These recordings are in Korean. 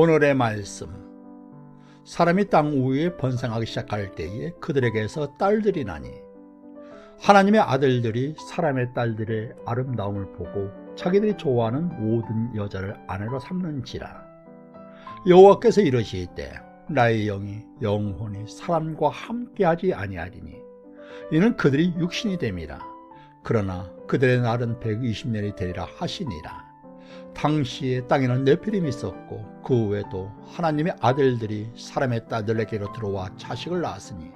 오늘의 말씀. 사람이 땅 위에 번성하기 시작할 때에 그들에게서 딸들이 나니 하나님의 아들들이 사람의 딸들의 아름다움을 보고 자기들이 좋아하는 모든 여자를 아내로 삼는지라. 여호와께서 이러시되 나의 영이 영혼이 사람과 함께하지 아니하리니 이는 그들이 육신이 됨이라. 그러나 그들의 날은 120년이 되리라 하시니라 당시에 땅에는 네피림이 있었고 그 외에도 하나님의 아들들이 사람의 딸들에게로 들어와 자식을 낳았으니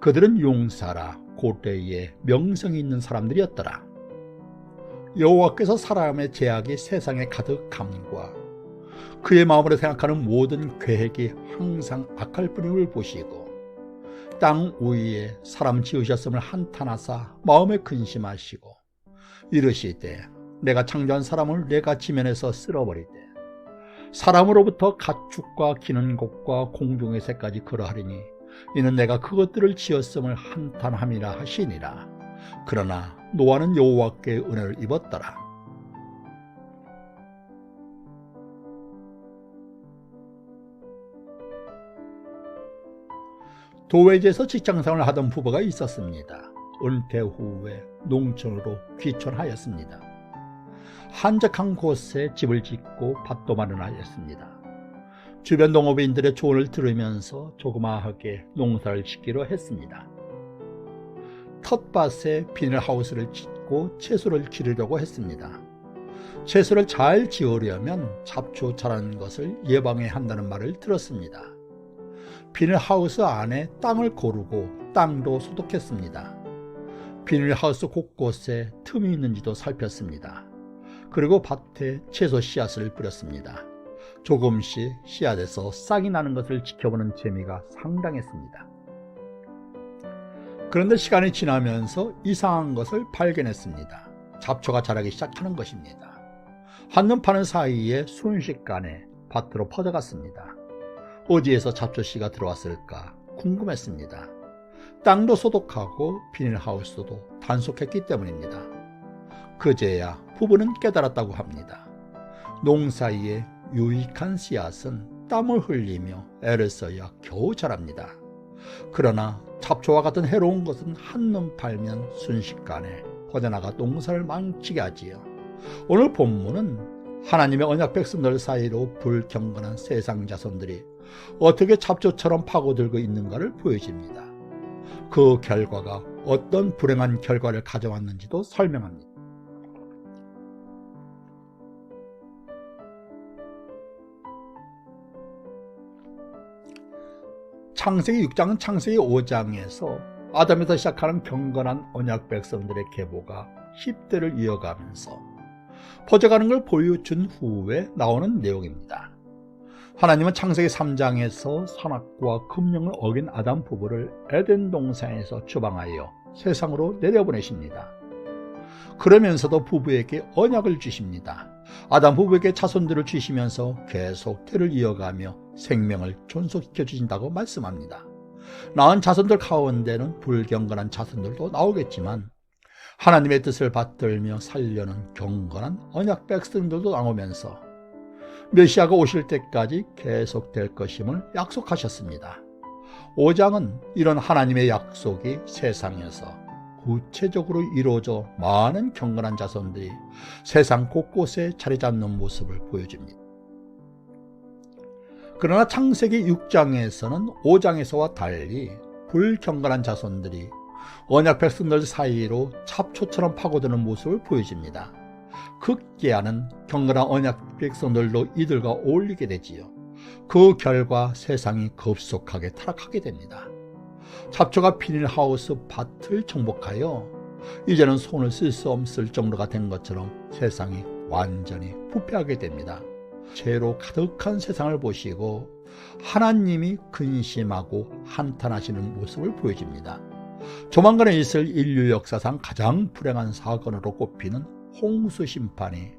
그들은 용사라 고대에 명성이 있는 사람들이었더라. 여호와께서 사람의 제약이 세상에 가득함과 그의 마음으로 생각하는 모든 계획이 항상 악할 뿐임을 보시고 땅 위에 사람 지으셨음을 한탄하사 마음에 근심하시고 이르시되 내가 창조한 사람을 내가 지면에서 쓸어버리되 사람으로부터 가축과 기는 곳과 공중의 새까지 그러하리니 이는 내가 그것들을 지었음을 한탄함이라 하시니라 그러나 노아는 여호와께 은혜를 입었더라 도외지에서 직장생활을 하던 부부가 있었습니다. 은퇴 후에 농촌으로 귀촌하였습니다. 한적한 곳에 집을 짓고 밭도 마련하였습니다. 주변 농업인들의 조언을 들으면서 조그마하게 농사를 짓기로 했습니다. 텃밭에 비닐하우스를 짓고 채소를 기르려고 했습니다. 채소를 잘 지으려면 잡초 자라는 것을 예방해야 한다는 말을 들었습니다. 비닐하우스 안에 땅을 고르고 땅도 소독했습니다. 비닐하우스 곳곳에 틈이 있는지도 살폈습니다. 그리고 밭에 채소 씨앗을 뿌렸습니다. 조금씩 씨앗에서 싹이 나는 것을 지켜보는 재미가 상당했습니다. 그런데 시간이 지나면서 이상한 것을 발견했습니다. 잡초가 자라기 시작하는 것입니다. 한눈 파는 사이에 순식간에 밭으로 퍼져갔습니다. 어디에서 잡초씨가 들어왔을까 궁금했습니다. 땅도 소독하고 비닐하우스도 단속했기 때문입니다. 그제야 부부는 깨달았다고 합니다. 농사에 유익한 씨앗은 땀을 흘리며 애를 써야 겨우 자랍니다. 그러나 잡초와 같은 해로운 것은 한눈 팔면 순식간에 퍼져나가 농사를 망치게 하지요. 오늘 본문은 하나님의 언약 백성들 사이로 불경건한 세상 자손들이 어떻게 잡초처럼 파고들고 있는가를 보여줍니다. 그 결과가 어떤 불행한 결과를 가져왔는지도 설명합니다. 창세기 6장은 창세기 5장에서 아담에서 시작하는 경건한 언약 백성들의 계보가 10대를 이어가면서 퍼져가는 걸 보여준 후에 나오는 내용입니다. 하나님은 창세기 3장에서 선악과 금령을 어긴 아담 부부를 에덴 동산에서 추방하여 세상으로 내려보내십니다. 그러면서도 부부에게 언약을 주십니다. 아담 부부에게 자손들을 주시면서 계속 때를 이어가며 생명을 존속시켜 주신다고 말씀합니다. 나은 자손들 가운데는 불경건한 자손들도 나오겠지만 하나님의 뜻을 받들며 살려는 경건한 언약 백성들도 나오면서 메시아가 오실 때까지 계속될 것임을 약속하셨습니다. 5장은 이런 하나님의 약속이 세상에서 구체적으로 이루어져 많은 경건한 자손들이 세상 곳곳에 자리 잡는 모습을 보여줍니다. 그러나 창세기 6장에서는 5장에서와 달리 불경건한 자손들이 언약 백성들 사이로 잡초처럼 파고드는 모습을 보여줍니다. 극계하는 경건한 언약 백성들도 이들과 어울리게 되지요. 그 결과 세상이 급속하게 타락하게 됩니다. 잡초가 비닐하우스 밭을 정복하여 이제는 손을 쓸 수 없을 정도가 된 것처럼 세상이 완전히 부패하게 됩니다. 죄로 가득한 세상을 보시고 하나님이 근심하고 한탄하시는 모습을 보여줍니다. 조만간에 있을 인류 역사상 가장 불행한 사건으로 꼽히는 홍수 심판이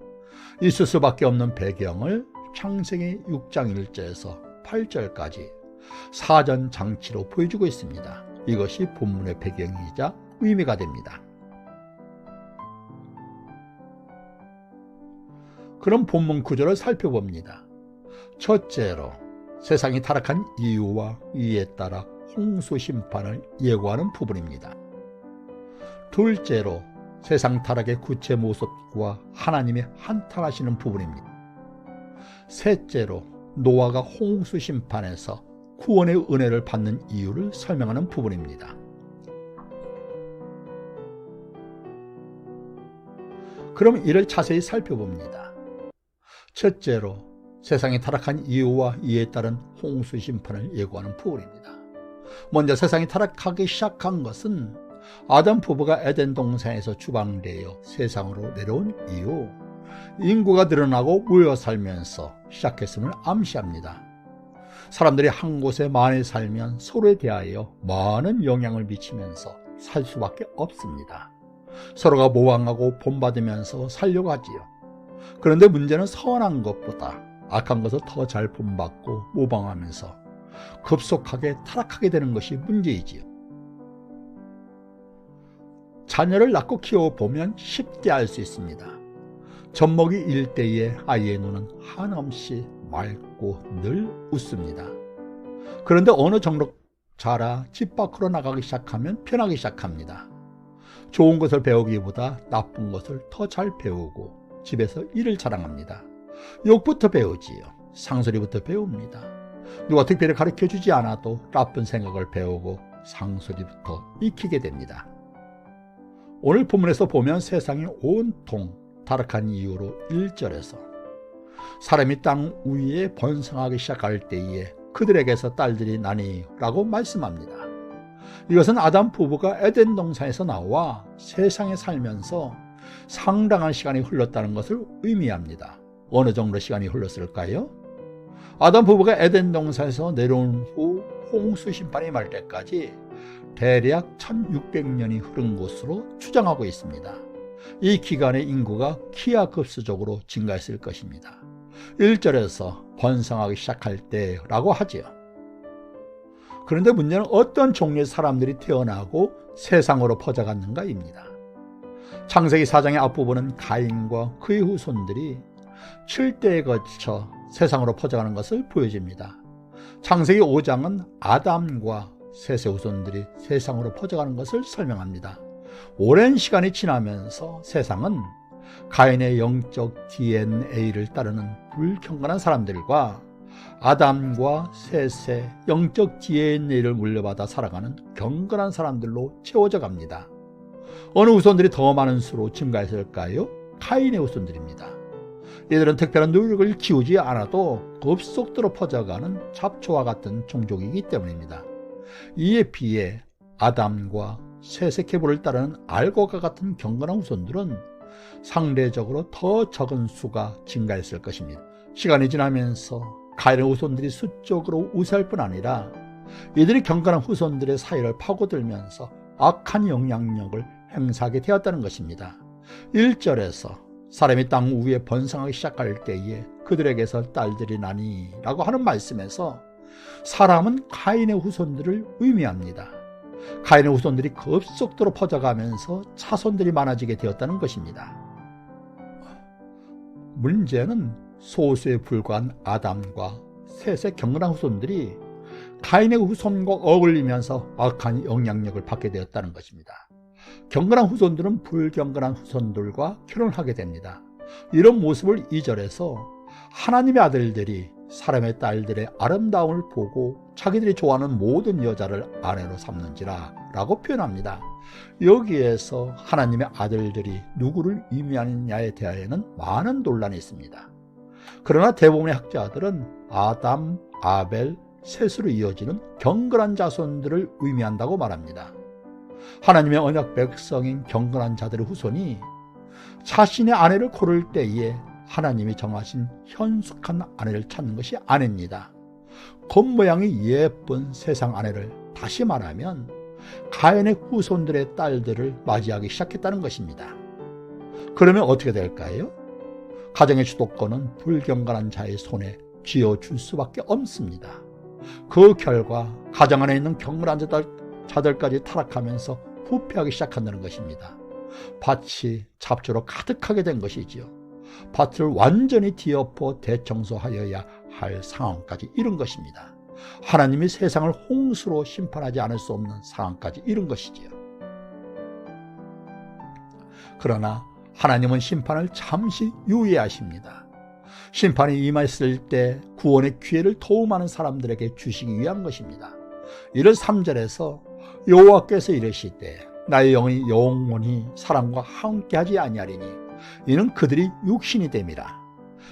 있을 수밖에 없는 배경을 창세기 6장 1절에서 8절까지 사전 장치로 보여주고 있습니다. 이것이 본문의 배경이자 의미가 됩니다. 그럼 본문 구절을 살펴봅니다. 첫째로 세상이 타락한 이유와 이에 따라 홍수 심판을 예고하는 부분입니다. 둘째로 세상 타락의 구체 모습과 하나님이 한탄하시는 부분입니다. 셋째로 노아가 홍수 심판에서 구원의 은혜를 받는 이유를 설명하는 부분입니다. 그럼 이를 자세히 살펴봅니다. 첫째로 세상이 타락한 이유와 이에 따른 홍수 심판을 예고하는 부분입니다. 먼저 세상이 타락하기 시작한 것은 아담 부부가 에덴 동산에서 추방되어 세상으로 내려온 이후 인구가 늘어나고 모여 살면서 시작했음을 암시합니다. 사람들이 한 곳에 많이 살면 서로에 대하여 많은 영향을 미치면서 살 수밖에 없습니다. 서로가 모방하고 본받으면서 살려고 하지요. 그런데 문제는 선한 것보다 악한 것을 더 잘 본받고 모방하면서 급속하게 타락하게 되는 것이 문제이지요. 자녀를 낳고 키워보면 쉽게 알 수 있습니다. 젖먹이 일대의 아이의 눈은 한없이 맑고 늘 웃습니다. 그런데 어느 정도 자라 집 밖으로 나가기 시작하면 편하기 시작합니다. 좋은 것을 배우기보다 나쁜 것을 더 잘 배우고 집에서 일을 자랑합니다. 욕부터 배우지요. 상소리부터 배웁니다. 누가 특별히 가르쳐 주지 않아도 나쁜 생각을 배우고 상소리부터 익히게 됩니다. 오늘 본문에서 보면 세상이 온통 타락한 이유로 1절에서 사람이 땅 위에 번성하기 시작할 때에 그들에게서 딸들이 나니 라고 말씀합니다. 이것은 아담 부부가 에덴 동산에서 나와 세상에 살면서 상당한 시간이 흘렀다는 것을 의미합니다. 어느 정도 시간이 흘렀을까요? 아담 부부가 에덴 동산에서 내려온 후 홍수 심판이 말 때까지 대략 1600년이 흐른 것으로 추정하고 있습니다. 이 기간의 인구가 기하급수적으로 증가했을 것입니다. 1절에서 번성하기 시작할 때라고 하지요. 그런데 문제는 어떤 종류의 사람들이 태어나고 세상으로 퍼져갔는가입니다. 창세기 4장의 앞부분은 가인과 그의 후손들이 7대에 거쳐 세상으로 퍼져가는 것을 보여줍니다. 창세기 5장은 아담과 셋의 후손들이 세상으로 퍼져가는 것을 설명합니다. 오랜 시간이 지나면서 세상은 가인의 영적 DNA를 따르는 불경건한 사람들과 아담과 셋의 영적 DNA를 물려받아 살아가는 경건한 사람들로 채워져 갑니다. 어느 후손들이 더 많은 수로 증가했을까요? 카인의 후손들입니다. 이들은 특별한 노력을 기우지 않아도 급속도로 퍼져가는 잡초와 같은 종족이기 때문입니다. 이에 비해 아담과 계보를 따르는 알고가 같은 경건한 후손들은 상대적으로 더 적은 수가 증가했을 것입니다. 시간이 지나면서 가인의 후손들이 수적으로 우세할 뿐 아니라 이들이 경건한 후손들의 사이를 파고들면서 악한 영향력을 행사하게 되었다는 것입니다. 1절에서 사람이 땅 위에 번성하기 시작할 때에 그들에게서 딸들이 나니 라고 하는 말씀에서 사람은 가인의 후손들을 의미합니다. 가인의 후손들이 급속도로 퍼져가면서 차손들이 많아지게 되었다는 것입니다. 문제는 소수에 불과한 아담과 셋의 경건한 후손들이 가인의 후손과 어울리면서 악한 영향력을 받게 되었다는 것입니다. 경건한 후손들은 불경건한 후손들과 결혼하게 됩니다. 이런 모습을 이절에서 하나님의 아들들이 사람의 딸들의 아름다움을 보고 자기들이 좋아하는 모든 여자를 아내로 삼는지라 라고 표현합니다. 여기에서 하나님의 아들들이 누구를 의미하느냐에 대하여는 많은 논란이 있습니다. 그러나 대부분의 학자들은 아담, 아벨, 셋으로 이어지는 경건한 자손들을 의미한다고 말합니다. 하나님의 언약 백성인 경건한 자들의 후손이 자신의 아내를 고를 때에 하나님이 정하신 현숙한 아내를 찾는 것이 아닙니다. 겉모양이 예쁜 세상 아내를 다시 말하면 가인의 후손들의 딸들을 맞이하기 시작했다는 것입니다. 그러면 어떻게 될까요? 가정의 주도권은 불경건한 자의 손에 쥐어줄 수밖에 없습니다. 그 결과 가정 안에 있는 경건한 자들 까지 타락하면서 부패하기 시작한다는 것입니다. 밭이 잡초로 가득하게 된 것이지요. 밭을 완전히 뒤엎어 대청소하여야 할 상황까지 이른 것입니다. 하나님이 세상을 홍수로 심판하지 않을 수 없는 상황까지 이른 것이지요. 그러나 하나님은 심판을 잠시 유예하십니다. 심판이 임했을 때 구원의 기회를 많은 사람들에게 주시기 위한 것입니다. 이를 3절에서 여호와께서 이르시되 나의 영이 영원히 사람과 함께하지 아니하리니 이는 그들이 육신이 됨이라.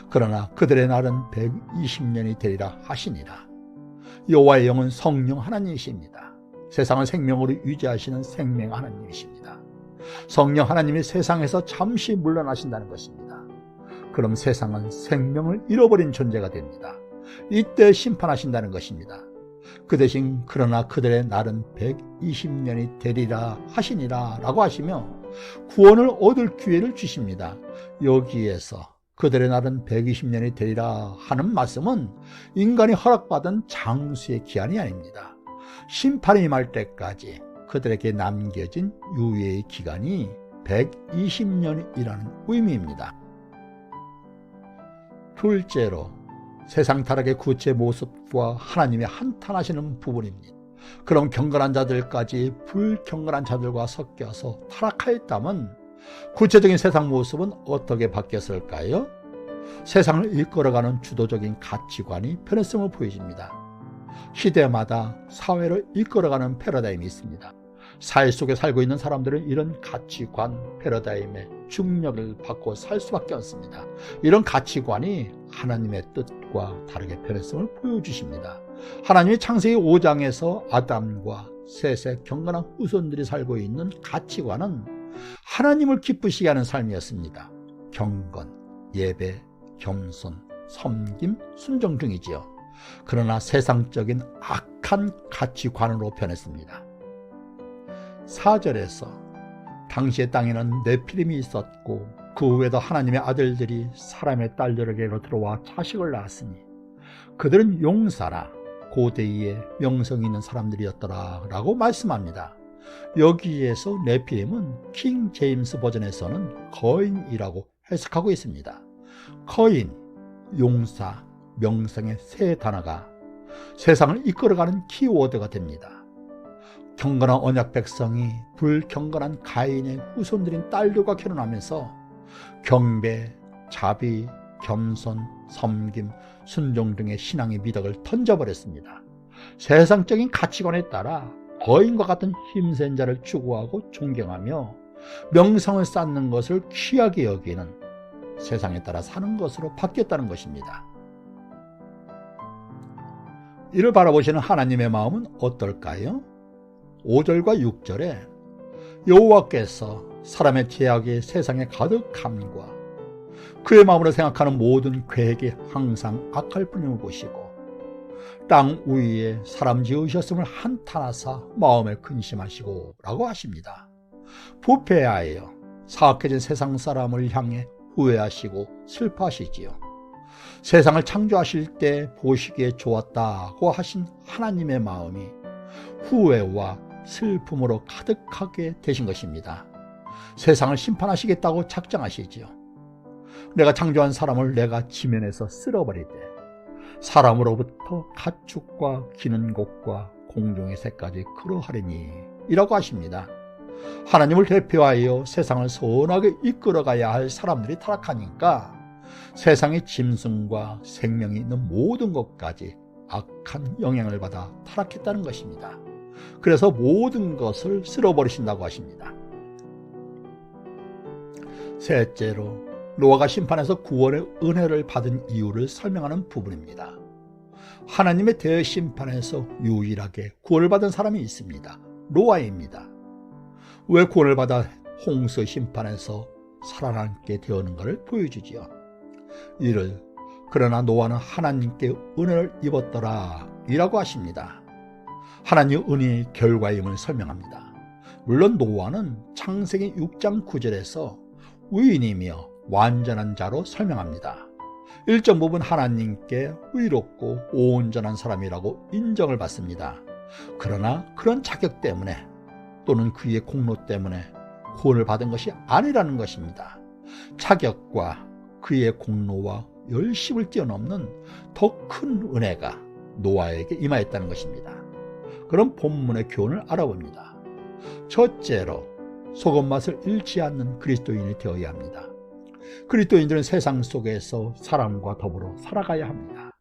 그러나 그들의 날은 120년이 되리라 하시니라. 여호와의 영은 성령 하나님이십니다. 세상을 생명으로 유지하시는 생명 하나님이십니다. 성령 하나님이 세상에서 잠시 물러나신다는 것입니다. 그럼 세상은 생명을 잃어버린 존재가 됩니다. 이때 심판하신다는 것입니다. 그 대신 그러나 그들의 날은 120년이 되리라 하시니라 라고 하시며 구원을 얻을 기회를 주십니다. 여기에서 그들의 날은 120년이 되리라 하는 말씀은 인간이 허락받은 장수의 기한이 아닙니다. 심판이 임할 때까지 그들에게 남겨진 유예의 기간이 120년이라는 의미입니다. 둘째로 세상 타락의 구체 모습과 하나님이 한탄하시는 부분입니다. 그럼 경건한 자들까지 불경건한 자들과 섞여서 타락하였다면 구체적인 세상 모습은 어떻게 바뀌었을까요? 세상을 이끌어가는 주도적인 가치관이 변했음을 보여집니다. 시대마다 사회를 이끌어가는 패러다임이 있습니다. 사회 속에 살고 있는 사람들은 이런 가치관, 패러다임의 중력을 받고 살 수밖에 없습니다. 이런 가치관이 하나님의 뜻과 다르게 변했음을 보여주십니다. 하나님이 창세기 5장에서 아담과 셋의 경건한 후손들이 살고 있는 가치관은 하나님을 기쁘시게 하는 삶이었습니다. 경건, 예배, 겸손, 섬김, 순종 등이지요. 그러나 세상적인 악한 가치관으로 변했습니다. 4절에서 당시의 땅에는 네피림이 있었고 그 외에도 하나님의 아들들이 사람의 딸들에게로 들어와 자식을 낳았으니 그들은 용사라 고대의 명성 있는 사람들이었더라 라고 말씀합니다. 여기에서 네피림은 킹 제임스 버전에서는 거인이라고 해석하고 있습니다. 거인, 용사, 명성의 세 단어가 세상을 이끌어가는 키워드가 됩니다. 경건한 언약 백성이 불경건한 가인의 후손들인 딸들과 결혼하면서 경배, 자비, 겸손, 섬김, 순종 등의 신앙의 미덕을 던져버렸습니다. 세상적인 가치관에 따라 거인과 같은 힘센 자를 추구하고 존경하며 명성을 쌓는 것을 귀하게 여기는 세상에 따라 사는 것으로 바뀌었다는 것입니다. 이를 바라보시는 하나님의 마음은 어떨까요? 5절과 6절에 여호와께서 사람의 죄악이 세상에 가득함과 그의 마음으로 생각하는 모든 계획이 항상 악할 뿐임을 보시고 땅 위에 사람 지으셨음을 한탄하사 마음에 근심하시고 라고 하십니다. 부패하여 사악해진 세상 사람을 향해 후회하시고 슬퍼하시지요. 세상을 창조하실 때 보시기에 좋았다고 하신 하나님의 마음이 후회와 슬픔으로 가득하게 되신 것입니다. 세상을 심판하시겠다고 작정하시지요. 내가 창조한 사람을 내가 지면에서 쓸어버릴 때 사람으로부터 가축과 기는 곳과 공중의 새까지 그러하리니 이라고 하십니다. 하나님을 대표하여 세상을 선하게 이끌어가야 할 사람들이 타락하니까 세상의 짐승과 생명이 있는 모든 것까지 악한 영향을 받아 타락했다는 것입니다. 그래서 모든 것을 쓸어버리신다고 하십니다. 셋째로 노아가 심판에서 구원의 은혜를 받은 이유를 설명하는 부분입니다. 하나님의 대심판에서 유일하게 구원을 받은 사람이 있습니다. 노아입니다. 왜 구원을 받아 홍수 심판에서 살아남게 되었는가를 보여주지요. 이를 그러나 노아는 하나님께 은혜를 입었더라 이라고 하십니다. 하나님 은혜의 결과임을 설명합니다. 물론 노아는 창세기 6장 9절에서 위인이며 완전한 자로 설명합니다. 일정 부분 하나님께 의롭고 온전한 사람이라고 인정을 받습니다. 그러나 그런 자격 때문에 또는 그의 공로 때문에 구원을 받은 것이 아니라는 것입니다. 자격과 그의 공로와 열심을 뛰어넘는 더 큰 은혜가 노아에게 임하였다는 것입니다. 그런 본문의 교훈을 알아봅니다. 첫째로 소금 맛을 잃지 않는 그리스도인이 되어야 합니다. 그리스도인들은 세상 속에서 사람과 더불어 살아가야 합니다.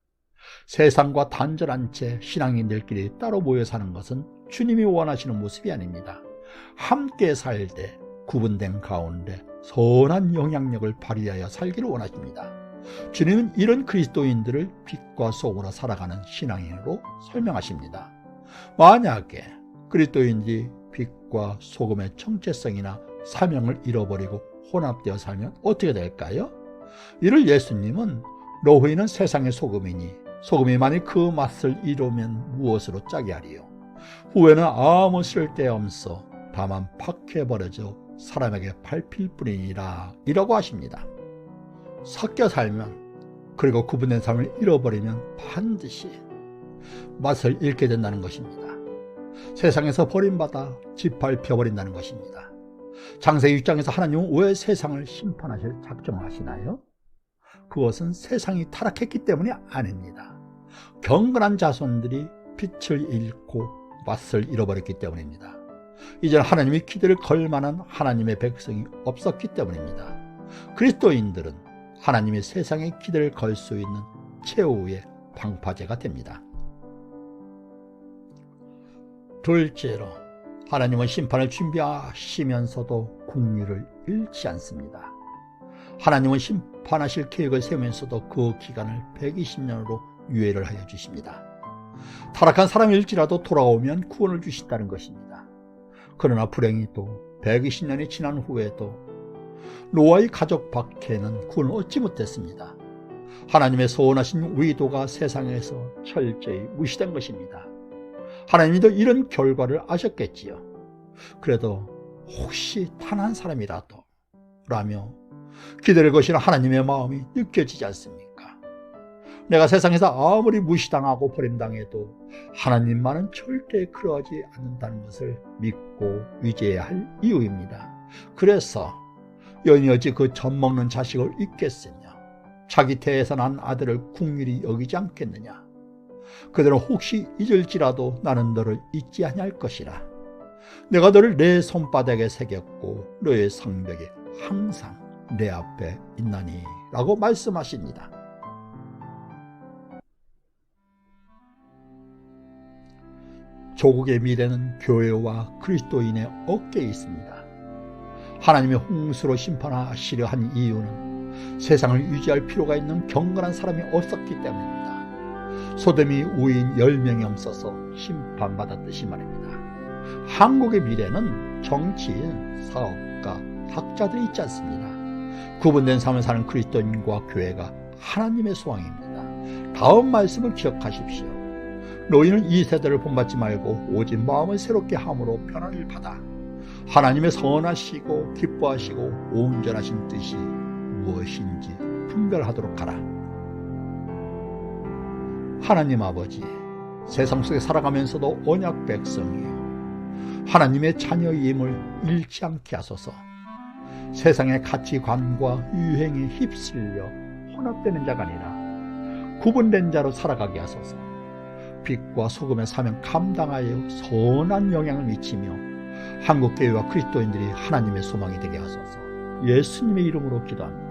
세상과 단절한 채 신앙인들끼리 따로 모여 사는 것은 주님이 원하시는 모습이 아닙니다. 함께 살 때 구분된 가운데 선한 영향력을 발휘하여 살기를 원하십니다. 주님은 이런 그리스도인들을 빛과 속으로 살아가는 신앙인으로 설명하십니다. 만약에 그리스도인들이 빛과 소금의 정체성이나 사명을 잃어버리고 혼합되어 살면 어떻게 될까요? 이를 예수님은 노후에는 세상의 소금이니 소금이 만일 그 맛을 잃으면 무엇으로 짜게 하리요? 후에는 아무 쓸데 없어 다만 팍해버려져 사람에게 밟힐 뿐이니라 이라고 하십니다. 섞여 살면 그리고 구분된 삶을 잃어버리면 반드시 맛을 잃게 된다는 것입니다. 세상에서 버림받아 짓밟혀버린다는 것입니다. 장세 입장에서 하나님은 왜 세상을 심판하실 작정을 하시나요? 그것은 세상이 타락했기 때문이 아닙니다. 경건한 자손들이 빛을 잃고 맛을 잃어버렸기 때문입니다. 이제 하나님이 기대를 걸 만한 하나님의 백성이 없었기 때문입니다. 그리스도인들은 하나님이 세상에 기대를 걸 수 있는 최후의 방파제가 됩니다. 둘째로 하나님은 심판을 준비하시면서도 국리를 잃지 않습니다. 하나님은 심판하실 계획을 세우면서도 그 기간을 120년으로 유예를 하여 주십니다. 타락한 사람일지라도 돌아오면 구원을 주신다는 것입니다. 그러나 불행히 또 120년이 지난 후에도 노아의 가족 밖에는 구원을 얻지 못했습니다. 하나님의 소원하신 의도가 세상에서 철저히 무시된 것입니다. 하나님도 이런 결과를 아셨겠지요. 그래도 혹시 단한 사람이라도 라며 기대를 거시는 하나님의 마음이 느껴지지 않습니까? 내가 세상에서 아무리 무시당하고 버림당해도 하나님만은 절대 그러하지 않는다는 것을 믿고 위지해야 할 이유입니다. 그래서 연이어지 그 젖먹는 자식을 잊겠으며 자기 태에서 난 아들을 국률이 여기지 않겠느냐 그들은 혹시 잊을지라도 나는 너를 잊지 아니할 것이라 내가 너를 내 손바닥에 새겼고 너의 성벽에 항상 내 앞에 있나니 라고 말씀하십니다. 조국의 미래는 교회와 그리스도인의 어깨에 있습니다. 하나님의 홍수로 심판하시려 한 이유는 세상을 유지할 필요가 있는 경건한 사람이 없었기 때문입니다. 소돔이 우인 10명이 없어서 심판받았듯이 말입니다. 한국의 미래는 정치인, 사업가, 학자들이 있지 않습니다. 구분된 삶을 사는 그리스도인과 교회가 하나님의 소망입니다. 다음 말씀을 기억하십시오. 너희는 이 세대를 본받지 말고 오직 마음을 새롭게 함으로 변화를 받아 하나님의 선하시고 기뻐하시고 온전하신 뜻이 무엇인지 분별하도록 하라. 하나님 아버지, 세상 속에 살아가면서도 언약 백성이요. 하나님의 자녀임을 잃지 않게 하소서. 세상의 가치관과 유행에 휩쓸려 혼합되는 자가 아니라 구분된 자로 살아가게 하소서. 빛과 소금의 사명 감당하여 선한 영향을 미치며 한국교회와 그리스도인들이 하나님의 소망이 되게 하소서 예수님의 이름으로 기도합니다.